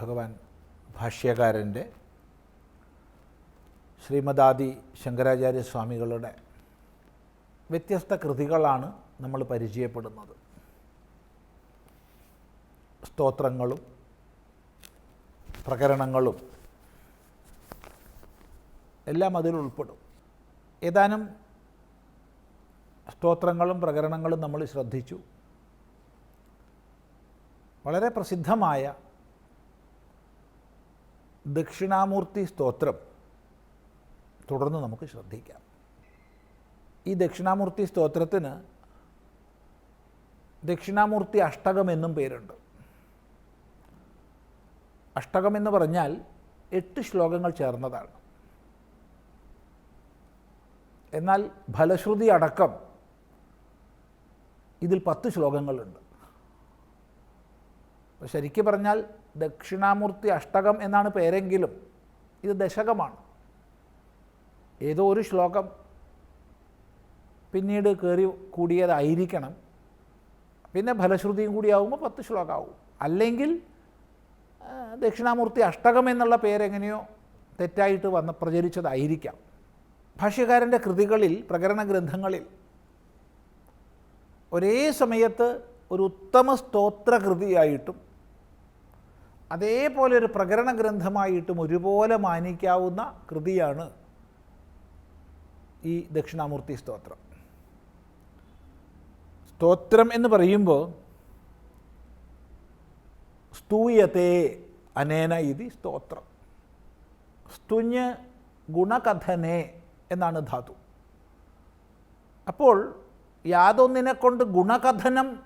ഭഗവാൻ ഭാഷ്യകാരന്റെ ശ്രീമദാദി ശങ്കരാചാര്യ സ്വാമികളുടെ വ്യത്യസ്ത കൃതികളാണ് നമ്മൾ പരിചയപ്പെടുന്നത്. സ്തോത്രങ്ങളും പ്രകരണങ്ങളും എല്ലാം അതിൽ ഉൾപ്പെടും. ഏതാനും സ്തോത്രങ്ങളും പ്രകരണങ്ങളും നമ്മൾ ശ്രദ്ധിച്ചു. വളരെ പ്രസിദ്ധമായ ദക്ഷിണാമൂർത്തി സ്തോത്രം തുടർന്ന് നമുക്ക് ശ്രദ്ധിക്കാം. ഈ ദക്ഷിണാമൂർത്തി സ്തോത്രത്തിന് ദക്ഷിണാമൂർത്തി അഷ്ടകം എന്നും പേരുണ്ട്. അഷ്ടകം എന്ന് പറഞ്ഞാൽ എട്ട് ശ്ലോകങ്ങൾ ചേർന്നതാണ്. എന്നാൽ ഫലശ്രുതി അടക്കം ഇതിൽ പത്ത് ശ്ലോകങ്ങളുണ്ട്. ശരിക്കും പറഞ്ഞാൽ ദക്ഷിണാമൂർത്തി അഷ്ടകം എന്നാണ് പേരെങ്കിലും ഇത് ദശകമാണ്. ഏതോ ഒരു ശ്ലോകം പിന്നീട് കയറി കൂടിയതായിരിക്കണം. പിന്നെ ഫലശ്രുതിയും കൂടിയാവുമ്പോൾ പത്ത് ശ്ലോകമാവും അല്ലെങ്കിൽ ദക്ഷിണാമൂർത്തി അഷ്ടകം എന്നുള്ള പേരെങ്ങനെയോ തെറ്റായിട്ട് വന്ന് പ്രചരിച്ചതായിരിക്കാം. ഭാഷ്യകാരന്റെ കൃതികളിൽ പ്രകരണ ഗ്രന്ഥങ്ങളിൽ ഒരേ സമയത്ത് ഒരു ഉത്തമ സ്തോത്രകൃതിയായിട്ടും അതേപോലെ ഒരു പ്രകരണ ഗ്രന്ഥമായിട്ടും ഒരുപോലെ മാനിക്കാവുന്ന കൃതിയാണ് ഈ ദക്ഷിണാമൂർത്തി സ്തോത്രം. സ്തോത്രം എന്ന് പറയുമ്പോൾ സ്തൂയത്തെ അനേന ഇതി സ്തോത്രം. സ്തുഞ്ഞ് ഗുണകഥനെ എന്നാണ് ധാതു. അപ്പോൾ യാതൊന്നിനെ കൊണ്ട് ഗുണകഥനം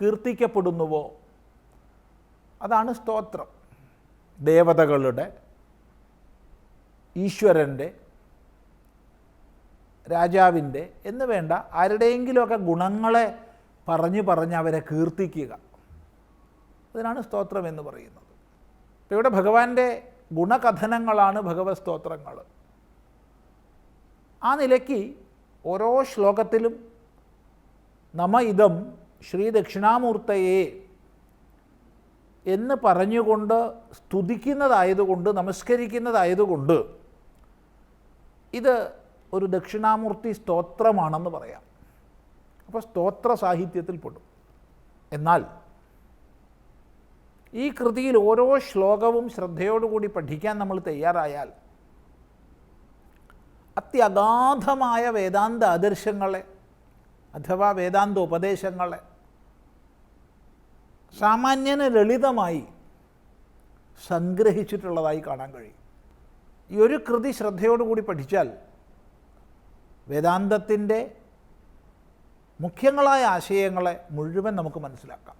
കീർത്തിക്കപ്പെടുന്നുവോ? അതാണ് സ്തോത്രം. ദേവതകളുടെ ഈശ്വരന്റെ രാജാവിന്റെ എന്ന് വേണ്ട ആരുടെയെങ്കിലുമൊക്കെ ഗുണങ്ങളെ പറഞ്ഞു പറഞ്ഞ് അവരെ കീർത്തിക്കുക. അതിനാണ് സ്തോത്രം എന്ന് പറയുന്നത്. അപ്പോൾ ഇവിടെ ഭഗവാന്റെ ഗുണകഥനങ്ങളാണ് ഭഗവത് സ്തോത്രങ്ങൾ ആ നിലയ്ക്ക് ഓരോ ശ്ലോകത്തിലും നമ ഇതം ശ്രീ ദക്ഷിണാമൂർത്തയെ എന്ന് പറഞ്ഞുകൊണ്ട് സ്തുതിക്കുന്നതായതുകൊണ്ട് നമസ്കരിക്കുന്നതായതുകൊണ്ട് ഇത് ഒരു ദക്ഷിണാമൂർത്തി സ്തോത്രമാണെന്ന് പറയാം. അപ്പോൾ സ്തോത്ര സാഹിത്യത്തിൽ പെടും. എന്നാൽ ഈ കൃതിയിൽ ഓരോ ശ്ലോകവും ശ്രദ്ധയോടുകൂടി പഠിക്കാൻ നമ്മൾ തയ്യാറായാൽ അത്യഗാധമായ വേദാന്ത ആദർശങ്ങളെ അഥവാ വേദാന്ത ഉപദേശങ്ങളെ സാമാന്യന് ലളിതമായി സംഗ്രഹിച്ചിട്ടുള്ളതായി കാണാൻ കഴിയും. ഈ ഒരു കൃതി ശ്രദ്ധയോടുകൂടി പഠിച്ചാൽ വേദാന്തത്തിന്റെ മുഖ്യങ്ങളായ ആശയങ്ങളെ മുഴുവൻ നമുക്ക് മനസ്സിലാക്കാം.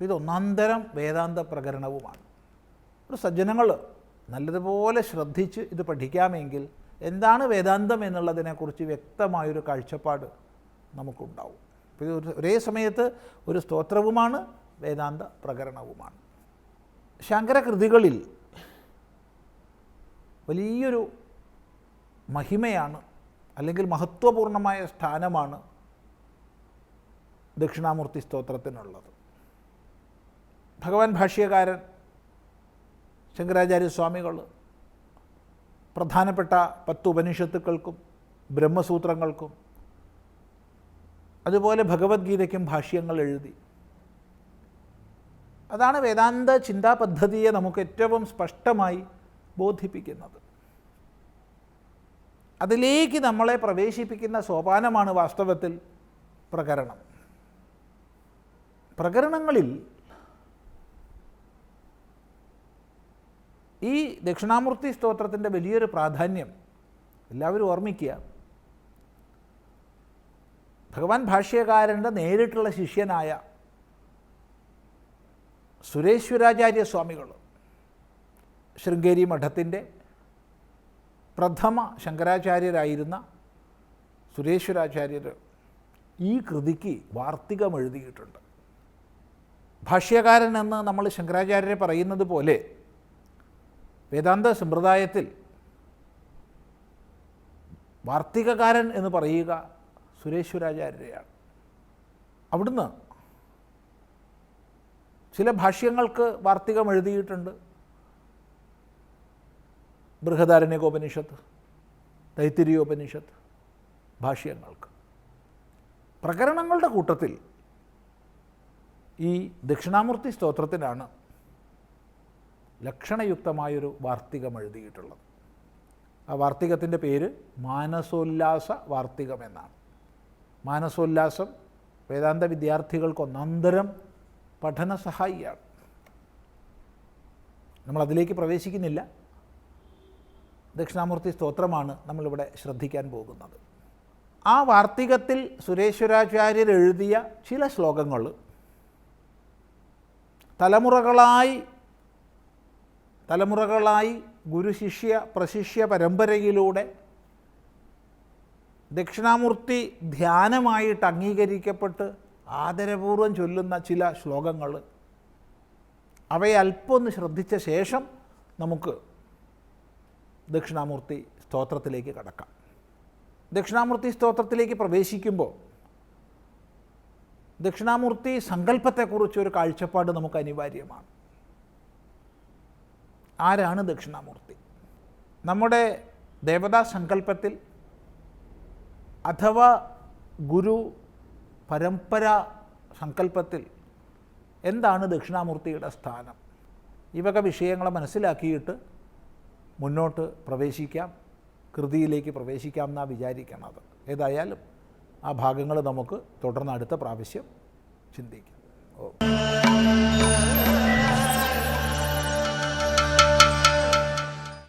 ഇത് ഒന്നാന്തരം വേദാന്ത പ്രകരണവുമാണ്. ഒരു സജ്ജനങ്ങൾ നല്ലതുപോലെ ശ്രദ്ധിച്ച് ഇത് പഠിക്കാമെങ്കിൽ എന്താണ് വേദാന്തം എന്നുള്ളതിനെക്കുറിച്ച് വ്യക്തമായൊരു കാഴ്ചപ്പാട് നമുക്കുണ്ടാവും. ഒരേ സമയത്ത് ഒരു സ്തോത്രവുമാണ് വേദാന്ത പ്രകരണവുമാണ്. ശങ്കരകൃതികളിൽ വലിയൊരു മഹിമയാണ് അല്ലെങ്കിൽ മഹത്വപൂർണമായ സ്ഥാനമാണ് ദക്ഷിണാമൂർത്തി സ്തോത്രത്തിനുള്ളത്. ഭഗവാൻ ഭാഷ്യകാരൻ ശങ്കരാചാര്യസ്വാമികൾ പ്രധാനപ്പെട്ട പത്ത് ഉപനിഷത്തുക്കൾക്കും ബ്രഹ്മസൂത്രങ്ങൾക്കും അതുപോലെ ഭഗവത്ഗീതയ്ക്കും ഭാഷ്യങ്ങൾ എഴുതി. അതാണ് വേദാന്ത ചിന്താ പദ്ധതിയെ നമുക്ക് ഏറ്റവും സ്പഷ്ടമായി ബോധിപ്പിക്കുന്നത്. അതിലേക്ക് നമ്മളെ പ്രവേശിപ്പിക്കുന്ന സോപാനമാണ് വാസ്തവത്തിൽ പ്രകരണം. പ്രകരണങ്ങളിൽ ഈ ദക്ഷിണാമൂർത്തി സ്തോത്രത്തിന്റെ വലിയൊരു പ്രാധാന്യം എല്ലാവരും ഓർമ്മിക്കുക. ഭഗവാൻ ഭാഷ്യകാരന്റെ നേരിട്ടുള്ള ശിഷ്യനായ സുരേശ്വരാചാര്യ സ്വാമികൾ ശൃംഗേരി മഠത്തിന്റെ പ്രഥമ ശങ്കരാചാര്യരായിരുന്ന സുരേശ്വരാചാര്യർ ഈ കൃതിക്ക് വാർത്തികം എഴുതിയിട്ടുണ്ട്. ഭാഷ്യകാരൻ എന്ന് നമ്മൾ ശങ്കരാചാര്യരെ പറയുന്നത് പോലെ വേദാന്ത സമ്പ്രദായത്തിൽ വാർത്തികകാരൻ എന്ന് പറയുക സുരേശ്വരാചാര്യരെയാണ് അവിടുന്ന് ചില ഭാഷ്യങ്ങൾക്ക് വാർത്തികം എഴുതിയിട്ടുണ്ട്. ബൃഹദാരണ്യകോപനിഷത്ത് തൈത്തിരിയോപനിഷത്ത് ഭാഷ്യങ്ങൾക്ക്. പ്രകരണങ്ങളുടെ കൂട്ടത്തിൽ ഈ ദക്ഷിണാമൂർത്തി സ്തോത്രത്തിനാണ് ലക്ഷണയുക്തമായൊരു വാർത്തികം എഴുതിയിട്ടുള്ളത്. ആ വാർത്തികത്തിന്റെ പേര് മാനസോല്ലാസ വാർത്തികം എന്നാണ്. മാനസോല്ലാസം വേദാന്ത വിദ്യാർത്ഥികൾക്ക് ഒന്നാന്തരം പഠന സഹായിയാണ്. നമ്മളതിലേക്ക് പ്രവേശിക്കുന്നില്ല. ദക്ഷിണാമൂർത്തി സ്തോത്രമാണ് നമ്മളിവിടെ ശ്രദ്ധിക്കാൻ പോകുന്നത്. ആ വാർത്തികത്തിൽ സുരേശ്വരാചാര്യർ എഴുതിയ ചില ശ്ലോകങ്ങൾ തലമുറകളായി തലമുറകളായി ഗുരുശിഷ്യ പ്രശിഷ്യ പരമ്പരയിലൂടെ ദക്ഷിണാമൂർത്തി ധ്യാനമായിട്ട് അംഗീകരിക്കപ്പെട്ട് ആദരപൂർവം ചൊല്ലുന്ന ചില ശ്ലോകങ്ങൾ. അവയെ അല്പം ഒന്ന് ശ്രദ്ധിച്ച ശേഷം നമുക്ക് ദക്ഷിണാമൂർത്തി സ്തോത്രത്തിലേക്ക് കടക്കാം. ദക്ഷിണാമൂർത്തി സ്തോത്രത്തിലേക്ക് പ്രവേശിക്കുമ്പോൾ ദക്ഷിണാമൂർത്തി സങ്കല്പത്തെക്കുറിച്ച് ഒരു കാഴ്ചപ്പാട് നമുക്ക് അനിവാര്യമാണ്. ആരാണ് ദക്ഷിണാമൂർത്തി? നമ്മുടെ ദേവതാ സങ്കല്പത്തിൽ അഥവാ ഗുരു പരമ്പര സങ്കല്പത്തിൽ എന്താണ് ദക്ഷിണാമൂർത്തിയുടെ സ്ഥാനം? ഈ വക വിഷയങ്ങളെ മനസ്സിലാക്കിയിട്ട് മുന്നോട്ട് പ്രവേശിക്കാം കൃതിയിലേക്ക് പ്രവേശിക്കാം എന്നാണ് വിചാരിക്കണത്. ഏതായാലും ആ ഭാഗങ്ങൾ നമുക്ക് തുടർന്ന് അടുത്ത പ്രാവശ്യം ചിന്തിക്കാം. ഓ.